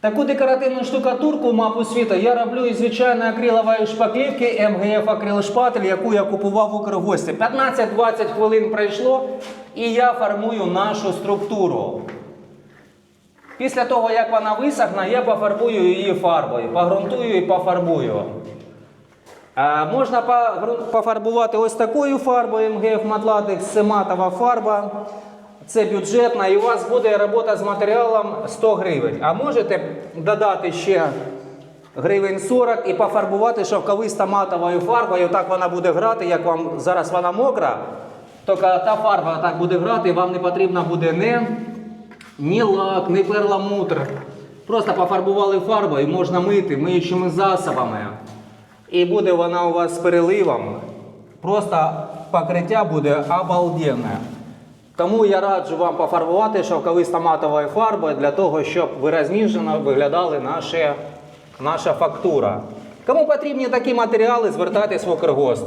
Таку декоративну штукатурку мапу світу я роблю із звичайної акрилової шпаклівки МГФ акрил шпатель, яку я купував в Укргості. 15-20 хвилин пройшло і я формую нашу структуру. Після того, як вона висохне, я пофарбую її фарбою, погрунтую і пофарбую. А, можна пофарбувати ось такою фарбою МГФ Матладик, це матова фарба. Це бюджетна, і у вас буде робота з матеріалом 100 гривень. А можете додати ще гривень 40 і пофарбувати шовковисто матовою фарбою. Так вона буде грати, як вам зараз вона мокра. Тільки та фарба так буде грати, вам не потрібно буде не ні лак, ні перламутр. Просто пофарбували фарбою, можна мити миючими засобами. І буде вона у вас з переливом. Просто покриття буде обалденне. Тому я раджу вам пофарбувати шовковисто матовою фарбою для того, щоб виразніше виглядали наші, наша фактура. Кому потрібні такі матеріали, звертайтесь в Укргост.